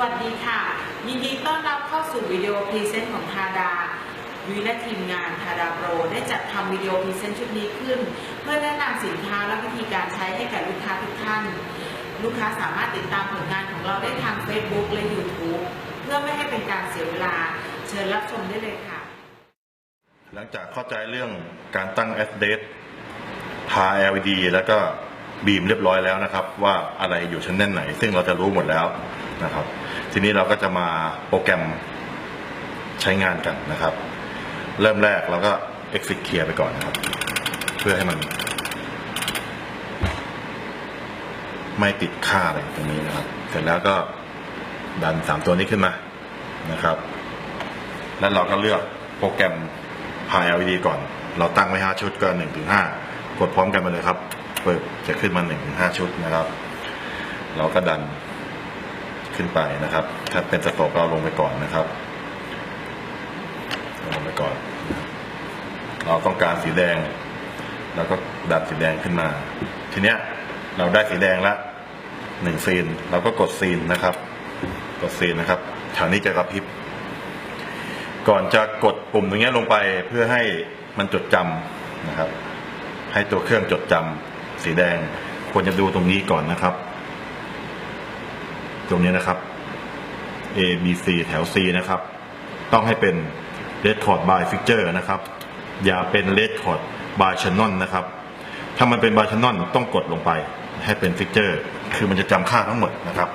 วัสดีค่ะ ยินดีต้อนรับเข้าสู่วิดีโอพรีเซนต์ของทาดาวิและทีมงานทาดาโปรได้จัดทำวิดีโอพรีเซนต์ชุดนี้ขึ้น เพื่อแนะนำสินค้าและวิธีการใช้ให้แก่ลูกค้าทุกท่าน ลูกค้าสามารถติดตามผลงานของเราได้ทาง Facebook และ YouTube เพื่อไม่ให้เป็นการเสียเวลา เชิญรับชมได้เลยค่ะ หลังจากเข้าใจเรื่องการตั้ง s d ทา LED แล้วก็บีมเรียบร้อยแล้วนะครับ ว่าอะไรอยู่ชั้นแน่นไหน ซึ่งเราจะรู้หมดแล้ว นะครับ ทีนี้เราก็จะมาโปรแกรมใช้งานกันนะครับ เริ่มแรกเราก็ exit clear ไปก่อนนะครับ เพื่อให้มัน ไม่ติดค่าอะไรตรงนี้นะครับ เสร็จแล้วก็ดันสามตัวนี้ขึ้นมานะครับ แล้วเราก็เลือกโปรแกรมพา LED ก่อน เราตั้งไว้5ชุดก็1ถึง5กดพร้อมกันมาเลยครับ เปิดจะขึ้นมา1ถึง5ชุดนะครับ เราก็ดัน ขึ้นไปนะครับ ถ้าเป็นสโตกเราลงไปก่อนนะครับลงไปก่อน เราต้องการสีแดงเราก็ดันสีแดงขึ้นมา ทีเนี้ยเราได้สีแดงละหนึ่งซีนเราก็กดซีนนะครับ กดซีนนะครับแถวนี้จะกระพริบ ก่อนจะกดปุ่มตรงนี้ลงไปเพื่อให้มันจดจำนะครับ ให้ตัวเครื่องจดจำสีแดงควรจะดูตรงนี้ก่อนนะครับ ตรงนี้นะครับ A B C แถว C นะครับ ต้องให้เป็น Red Cord by Fixture นะครับ อย่าเป็น Red Cord by Channel นะครับ ถ้ามันเป็น by Channel ต้องกดลงไปให้เป็น Fixture คือมันจะจำค่าทั้งหมดนะครับ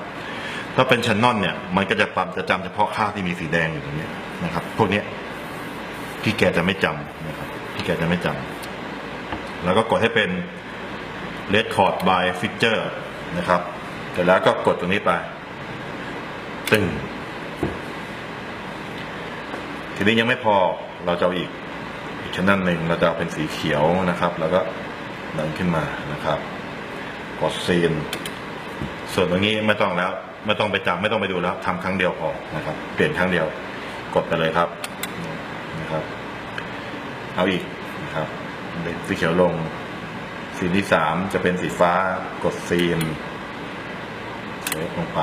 ถ้าเป็นชันนอนเนี่ย มันก็จะปรับจะจำเฉพาะค่าที่มีสีแดงอยู่ตรงนี้นะครับ พวกนี้พี่แกจะไม่จำนะครับ พี่แกจะไม่จำแล้วก็กดให้เป็น red cord by fixture นะครับ เสร็จแล้วก็กดตรงนี้ไป ตึง ทีนี้ยังไม่พอเราจะเอาอีกอีกชั้นนั่นหนึ่งเราจะเอาเป็นสีเขียวนะครับ แล้วก็ดันขึ้นมานะครับ กดซีน ส่วนตรงนี้ไม่ต้องแล้วไม่ต้องไปจำไม่ต้องไปดูแล้วทำครั้งเดียวพอนะครับ เปลี่ยนครั้งเดียว กดไปเลยครับนะครับ เอาอีกนะครับเป็นสีเขียวลงสีที่สามจะเป็นสีฟ้ากดซีนเล็กลงไป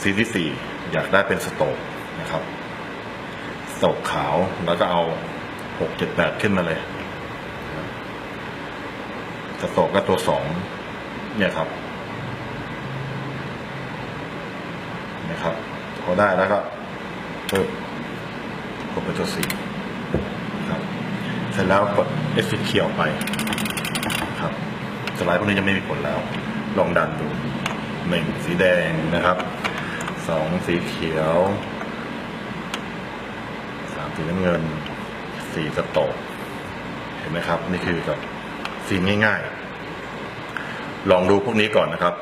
นะครับสีที่สี่อยากได้เป็นสโตกนะครับสโตกขาวแล้วก็เอาหกเจ็ดแปดขึ้นมาเลยสโตกก็ตัวสองเนี่ยครับนะครับพอได้แล้วก็เพิ่มกดไปตัวสี่ครับเสร็จแล้วกด e x i t เขียวไปครับสไลด์พวกนี้จะไม่มีผลแล้ว ลองดันดูหนึ่งสีแดงนะครับ สองสีเขียวสามสีน้ำเงินสี่สโตกเห็นไหมครับ นี่คือกับซีง่ายๆ ลองดูพวกนี้ก่อนนะครับ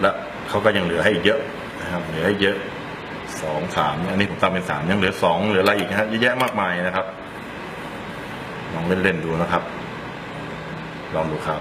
และเขาก็ยังเหลือให้อีกเยอะนะครับ เหลือให้เยอะสองสามอันนี้ผมตามเป็นสามยังเหลือสองเหลืออะไรอีกนะฮะเยอะแยะมากมายนะครับ ลองเล่นๆดูนะครับ ลองดูครับ